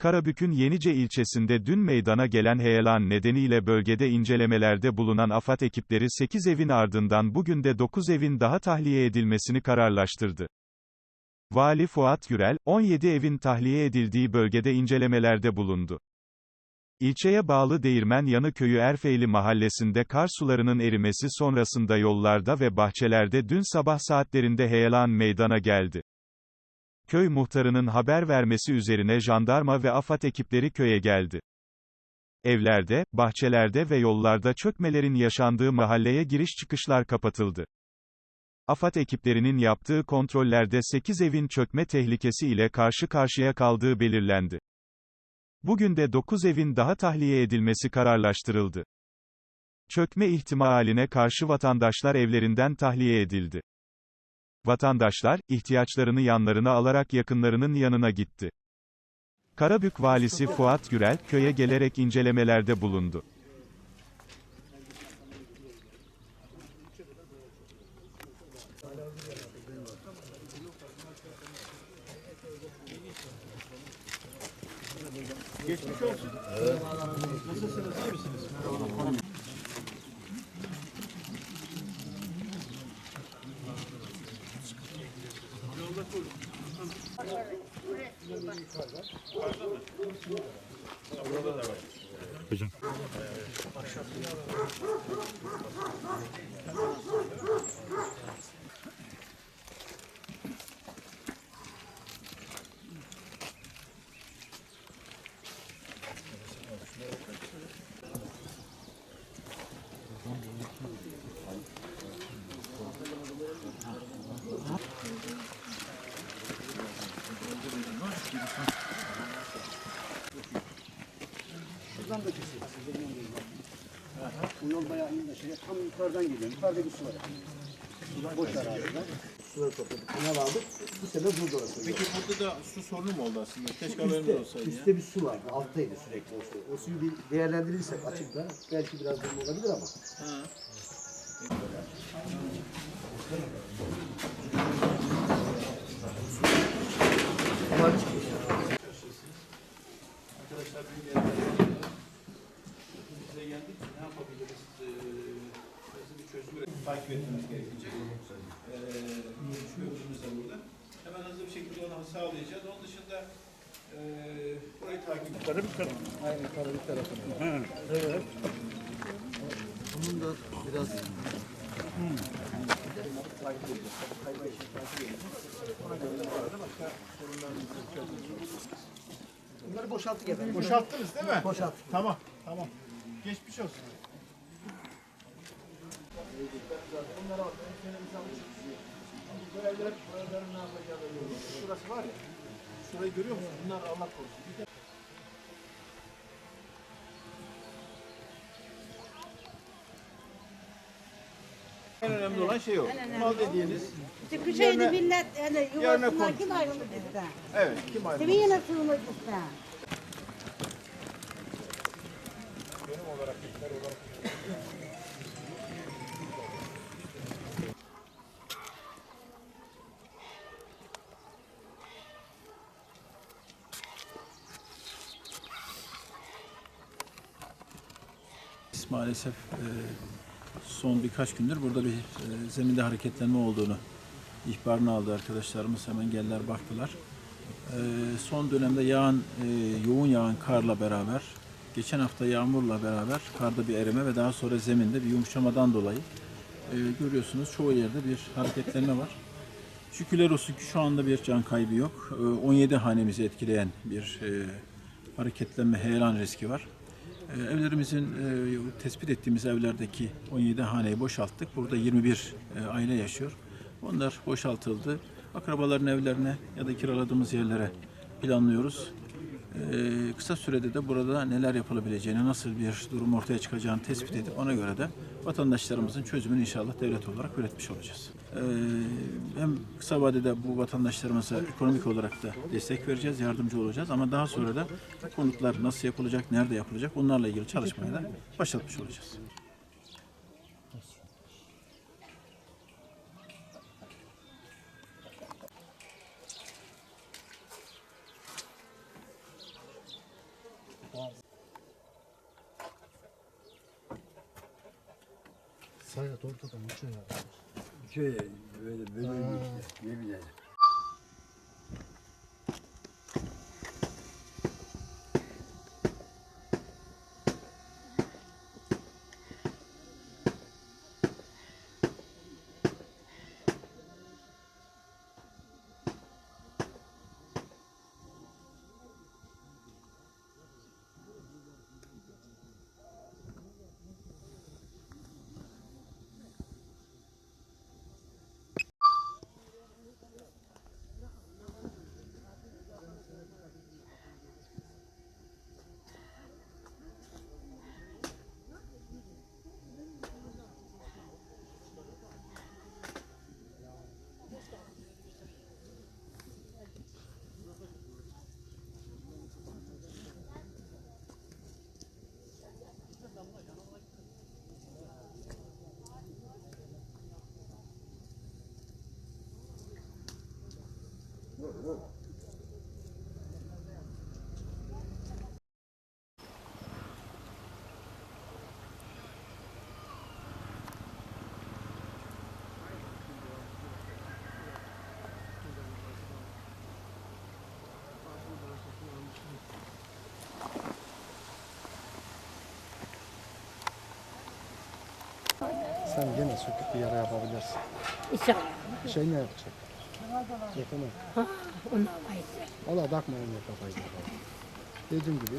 Karabük'ün Yenice ilçesinde dün meydana gelen heyelan nedeniyle bölgede incelemelerde bulunan AFAD ekipleri 8 evin ardından bugün de 9 evin daha tahliye edilmesini kararlaştırdı. Vali Fuat Gürel, 17 evin tahliye edildiği bölgede incelemelerde bulundu. İlçeye bağlı Değirmen Yanı Köyü Erfeyli mahallesinde kar sularının erimesi sonrasında yollarda ve bahçelerde dün sabah saatlerinde heyelan meydana geldi. Köy muhtarının haber vermesi üzerine jandarma ve AFAD ekipleri köye geldi. Evlerde, bahçelerde ve yollarda çökmelerin yaşandığı mahalleye giriş çıkışlar kapatıldı. AFAD ekiplerinin yaptığı kontrollerde 8 evin çökme tehlikesi ile karşı karşıya kaldığı belirlendi. Bugün de 9 evin daha tahliye edilmesi kararlaştırıldı. Çökme ihtimaline karşı vatandaşlar evlerinden tahliye edildi. Vatandaşlar, ihtiyaçlarını yanlarına alarak yakınlarının yanına gitti. Karabük valisi Fuat Gürel, köye gelerek incelemelerde bulundu. Geçmiş olsun. Nasılsınız, iyi misiniz? Şuradan da kesiyor. Sizden geliyor. Bu yol bayağı iyi de şey. Tam yukarıdan geliyor. Yukarıda bir su var. Sular boş araziden. Suları topladık. Kanal aldık. Bu sene durdu orası. Peki burada da su sorunu mu oldu aslında? Keşke haberimiz olsaydı ya. üstte bir su vardı. Alttaydı sürekli o su. O suyu bir değerlendirirsek açıkta belki biraz durum olabilir ama. Ha. Arkadaşlar bir geldi. Bize geldik. Ne yapabiliriz? Ee, nasıl bir çözüm takip etmemiz gerekecek. Ee, görüşümüz de burada. Hemen hızlı bir şekilde onu sağlayacağız. Onun dışında ee, burayı takip edeceğiz. Aynen Karabük tarafında. Evet. Bunun da biraz Bunları boşalttık efendim. Boşalttınız değil mi? Boşalttık. Tamam, tamam. Geçmiş olsun. Şurası var ya, şurayı görüyor musun? Bunlar Allah korusun. Bir de- En önemli olan şey o. Mal dediğiniz, İşte kışaydı millet hani Yarına yuvasından kim ayrılır bizden? evet kim Kimi ayrılır? yine sığınır bizden? Biz Maalesef e, son birkaç gündür burada bir e, zeminde hareketlenme olduğunu ihbarını aldı arkadaşlarımız. Hemen geldiler baktılar. E, Son dönemde yağan, e, yoğun yağan karla beraber, geçen hafta yağmurla beraber karda bir erime ve daha sonra zeminde bir yumuşamadan dolayı görüyorsunuz çoğu yerde bir hareketlenme var. Şükürler olsun ki şu anda bir can kaybı yok. E, 17 hanemizi etkileyen bir e, hareketlenme, heyelan riski var. E, Evlerimizin e, tespit ettiğimiz evlerdeki 17 haneyi boşalttık. Burada 21 e, aile yaşıyor. Onlar boşaltıldı. Akrabaların evlerine ya da kiraladığımız yerlere planlıyoruz. E, kısa sürede de burada neler yapılabileceğini, nasıl bir durum ortaya çıkacağını tespit edip ona göre de vatandaşlarımızın çözümünü inşallah devlet olarak üretmiş olacağız. E, hem kısa vadede bu vatandaşlarımıza ekonomik olarak da destek vereceğiz, yardımcı olacağız ama daha sonra da konutlar nasıl yapılacak, nerede yapılacak onlarla ilgili çalışmaya da başlatmış olacağız. Hayret ortadan uçuyor ya. Şöyle böyle böyle işte. Ne bileyim. Sen gene söküp bir yara yapabilirsin. İnşallah. Şey ne yapacak? Yapamam. Ondan fayda. Valla takma onu kafayı. Dediğim gibi